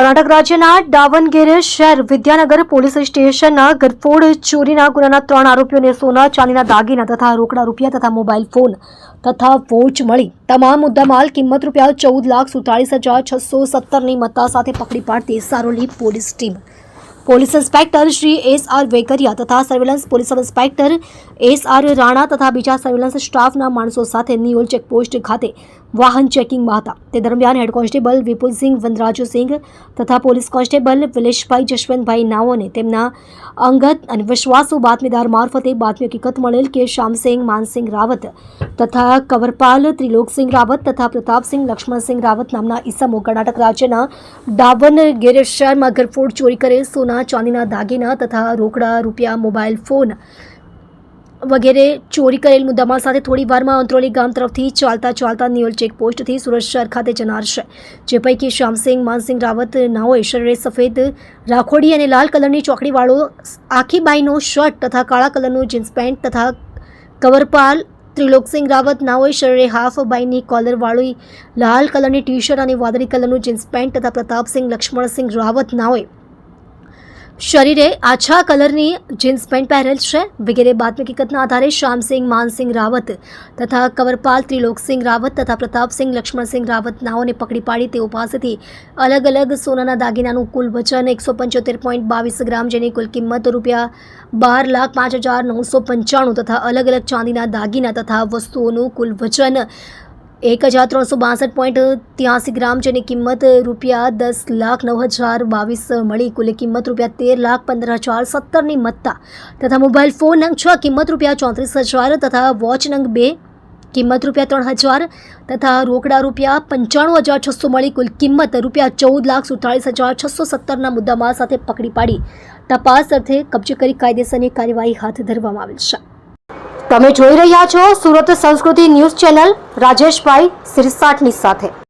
કર્ણાટક રાજ્યના ડાવનગેરે શહેર વિદ્યાનગર પોલીસ સ્ટેશનના ગરફોડ ચોરીના ગુનાના ત્રણ આરોપીઓને સોના ચાંદીના દાગીના તથા રોકડા રૂપિયા તથા મોબાઈલ ફોન તથા વોચ મળી. તમામ મુદ્દામાલ કિંમત રૂપિયા ચૌદ લાખ સુડતાલીસ હજાર છસો સત્તરની મત્તા સાથે પકડી પાડતી Saroli police team. Police inspector Shri S R Vekariya તથા surveillance police inspector S R Rana તથા બીજા સર્વેલન્સ સ્ટાફના માણસો સાથે નિયોલ ચેકપોસ્ટ ખાતે વાહન ચેકિંગમાં હતા. તે દરમિયાન હેડ કોન્સ્ટેબલ વિપુલસિંહ વનરાજુસિંહ તથા પોલીસ કોન્સ્ટેબલ વિલેશભાઈ જશવંતભાઈ નાઓને તેમના અંગત અને વિશ્વાસુ બાતમીદાર મારફતે બાતમી હકીકત મળેલ કે શ્યામસિંહ માનસિંહ રાવત તથા કવરપાલ ત્રિલોકસિંહ રાવત તથા પ્રતાપસિંહ લક્ષ્મણસિંહ રાવત નામના ઈસમો કર્ણાટક રાજ્યના ડાવનગેર શહેરમાં ઘરફોડ ચોરી કરેલ સોના, ચાંદીના દાગીના તથા રોકડા રૂપિયા, મોબાઈલ ફોન વગેરે ચોરી કરેલ મુદ્દામાલ સાથે થોડી વારમાં અંત્રોલી ગામ તરફથી ચાલતા ચાલતા નિયોલ ચેકપોસ્ટથી સુરત શહેર ખાતે જનાર છે, જે પૈકી શ્યામસિંહ, માનસિંહ રાવત નાઓએ શરીરે સફેદ રાખોડી અને લાલ કલરની ચોકડીવાળો આખીબાઈનો શર્ટ તથા કાળા કલરનું જીન્સ પેન્ટ તથા કવરપાલ ત્રિલોકસિંહ રાવત નાઓએ શરીરે હાફ બાઈની કોલરવાળી લાલ કલરની ટી શર્ટ અને વાદળી કલરનું જીન્સ પેન્ટ તથા પ્રતાપસિંહ, લક્ષ્મણસિંહ રાવત નાઓએ શરીરે આછા કલરની જીન્સ પેન્ટ પહેરેલ છે. વગેરે બાતમી હકીકતના આધારે શ્યામસિંહ માનસિંહ રાવત તથા કવરપાલ ત્રિલોકસિંહ રાવત તથા પ્રતાપસિંહ લક્ષ્મણસિંહ રાવત નાઓને પકડી પાડી તેઓ પાસેથી અલગ અલગ સોનાના દાગીનાનું કુલ વજન એકસો પંચોતેર પોઈન્ટ બાવીસ ગ્રામ, જેની કુલ કિંમત રૂપિયા બાર લાખ પાંચ હજાર નવસો પંચાણું તથા અલગ અલગ ચાંદીના દાગીના તથા વસ્તુઓનું કુલ વજન એક હજાર ત્રણસો બાસઠ પોઈન્ટ ત્યાસી ગ્રામ જેની કિંમત રૂપિયા દસ લાખ નવ હજાર બાવીસ મળી કુલ કિંમત રૂપિયા તેર લાખ પંદર હજાર સત્તરની મત્તા તથા મોબાઈલ ફોન નંગ છ કિંમત રૂપિયા ચોત્રીસ હજાર તથા વોચ નંગ બે કિંમત રૂપિયા ત્રણ હજાર તથા રોકડા રૂપિયા પંચાણું હજાર છસો મળી કુલ કિંમત રૂપિયા ચૌદ લાખ સુડતાળીસ હજાર છસો સત્તરના મુદ્દામાલ સાથે પકડી પાડી તપાસ અર્થે કબજે કરી કાયદેસરની કાર્યવાહી હાથ ધરવામાં આવેલ છે તમે જોઈ રહ્યા છો સુરત સંસ્કૃતિ ન્યૂઝ ચેનલ રાજેશભાઈ સિરસાટની સાથે.